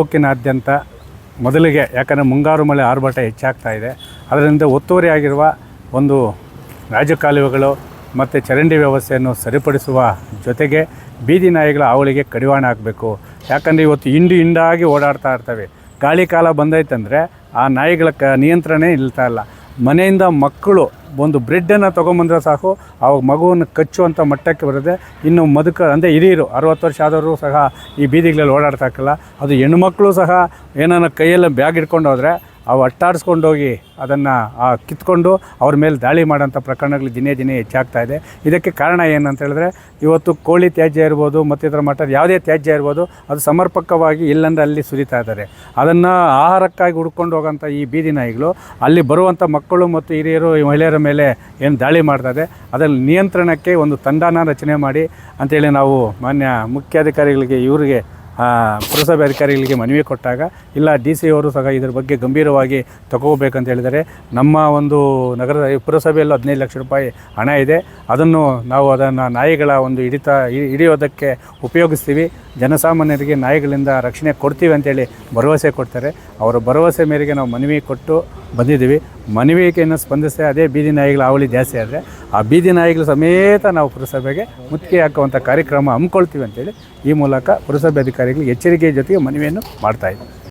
ತಾಲೂಕಿನಾದ್ಯಂತ ಮೊದಲಿಗೆ, ಯಾಕಂದರೆ ಮುಂಗಾರು ಮಳೆ ಆರ್ಭಟ ಹೆಚ್ಚಾಗ್ತಾ ಇದೆ. ಅದರಿಂದ ಒತ್ತುವರಿಯಾಗಿರುವ ಒಂದು ರಾಜಕಾಲುವೆಗಳು ಮತ್ತು ಚರಂಡಿ ವ್ಯವಸ್ಥೆಯನ್ನು ಸರಿಪಡಿಸುವ ಜೊತೆಗೆ ಬೀದಿ ನಾಯಿಗಳ ಅವಳಿಗೆ ಕಡಿವಾಣ ಹಾಕಬೇಕು. ಯಾಕಂದರೆ ಇವತ್ತು ಹಿಂಡು ಹಿಂಡಾಗಿ ಓಡಾಡ್ತಾ ಇರ್ತವೆ. ಗಾಳಿ ಕಾಲ ಬಂದೈತಂದರೆ ಆ ನಾಯಿಗಳ ಕ ನಿಯಂತ್ರಣ ಇಲ್ತಾ ಇಲ್ಲ. ಮನೆಯಿಂದ ಮಕ್ಕಳು ಒಂದು ಬ್ರೆಡ್ಡನ್ನು ತೊಗೊಂಬಂದ್ರೆ ಸಾಕು, ಅವಾಗ ಮಗುವನ್ನು ಕಚ್ಚುವಂಥ ಮಟ್ಟಕ್ಕೆ ಬರುತ್ತೆ. ಇನ್ನು ಮದುಕ ಅಂದರೆ ಹಿರಿಯರು, ಅರವತ್ತು ವರ್ಷ ಆದವರು ಸಹ ಈ ಬೀದಿಗಳಲ್ಲಿ ಓಡಾಡ್ತಾಕಲ್ಲ ಅದು ಹೆಣ್ಮಕ್ಳು ಸಹ ಏನಾನ ಕೈಯಲ್ಲಿ ಬ್ಯಾಗ್ ಇಟ್ಕೊಂಡು ಹೋದರೆ ಅವು ಅಟ್ಟಾಡಿಸ್ಕೊಂಡೋಗಿ ಅದನ್ನು ಕಿತ್ಕೊಂಡು ಅವ್ರ ಮೇಲೆ ದಾಳಿ ಮಾಡೋಂಥ ಪ್ರಕರಣಗಳು ದಿನೇ ದಿನೇ ಹೆಚ್ಚಾಗ್ತಾ ಇದೆ. ಇದಕ್ಕೆ ಕಾರಣ ಏನಂತ ಹೇಳಿದ್ರೆ, ಇವತ್ತು ಕೋಳಿ ತ್ಯಾಜ್ಯ ಇರ್ಬೋದು, ಮತ್ತಿತರ ಮಟ್ಟದ ಯಾವುದೇ ತ್ಯಾಜ್ಯ ಇರ್ಬೋದು, ಅದು ಸಮರ್ಪಕವಾಗಿ ಇಲ್ಲಂದ್ರೆ ಅಲ್ಲಿ ಸುರಿತಾ ಇದ್ದಾರೆ. ಅದನ್ನು ಆಹಾರಕ್ಕಾಗಿ ಹುಡ್ಕೊಂಡು ಹೋಗೋಂಥ ಈ ಬೀದಿ ನಾಯಿಗಳು, ಅಲ್ಲಿ ಬರುವಂಥ ಮಕ್ಕಳು ಮತ್ತು ಹಿರಿಯರು ಮಹಿಳೆಯರ ಮೇಲೆ ಏನು ದಾಳಿ ಮಾಡ್ತದೆ ಅದರಲ್ಲಿ ನಿಯಂತ್ರಣಕ್ಕೆ ಒಂದು ತಂಡನ ರಚನೆ ಮಾಡಿ ಅಂತೇಳಿ ನಾವು ಮಾನ್ಯ ಮುಖ್ಯಾಧಿಕಾರಿಗಳಿಗೆ, ಇವರಿಗೆ ಪುರಸಭೆ ಅಧಿಕಾರಿಗಳಿಗೆ ಮನವಿ ಕೊಟ್ಟಾಗ, ಇಲ್ಲ ಡಿ ಸಿ ಅವರು ಸಹ ಇದ್ರ ಬಗ್ಗೆ ಗಂಭೀರವಾಗಿ ತಗೋಬೇಕಂತ ಹೇಳಿದರೆ, ನಮ್ಮ ಒಂದು ನಗರದ ಪುರಸಭೆಯಲ್ಲೂ ಹದಿನೈದು ಲಕ್ಷ ರೂಪಾಯಿ ಹಣ ಇದೆ. ಅದನ್ನು ನಾವು ಅದನ್ನು ನಾಯಿಗಳ ಒಂದು ಹಿಡಿತ ಹಿಡಿಯೋದಕ್ಕೆ ಉಪಯೋಗಿಸ್ತೀವಿ. ಜನಸಾಮಾನ್ಯರಿಗೆ ನಾಯಿಗಳಿಂದ ರಕ್ಷಣೆ ಕೊಡ್ತೀವಿ ಅಂತೇಳಿ ಭರವಸೆ ಕೊಡ್ತಾರೆ. ಅವರ ಭರವಸೆ ಮೇರೆಗೆ ನಾವು ಮನವಿ ಕೊಟ್ಟು ಬಂದಿದ್ದೀವಿ. ಮನವಿಕೆಯನ್ನು ಸ್ಪಂದಿಸಿ ಅದೇ ಬೀದಿ ನಾಯಿಗಳ ಹಾವಳಿ ಜಾಸ್ತಿ ಆದರೆ ಆ ಬೀದಿ ನಾಯಿಗಳ ಸಮೇತ ನಾವು ಪುರಸಭೆಗೆ ಮುತ್ತಿಗೆ ಹಾಕುವಂಥ ಕಾರ್ಯಕ್ರಮ ಹಮ್ಮಿಕೊಳ್ತೀವಿ ಅಂತೇಳಿ ಈ ಮೂಲಕ ಪುರಸಭೆ ಅಧಿಕಾರಿಗಳಿಗೆ ಎಚ್ಚರಿಕೆ ಜೊತೆಗೆ ಮನವಿಯನ್ನು ಮಾಡ್ತಾ ಇದ್ದೀವಿ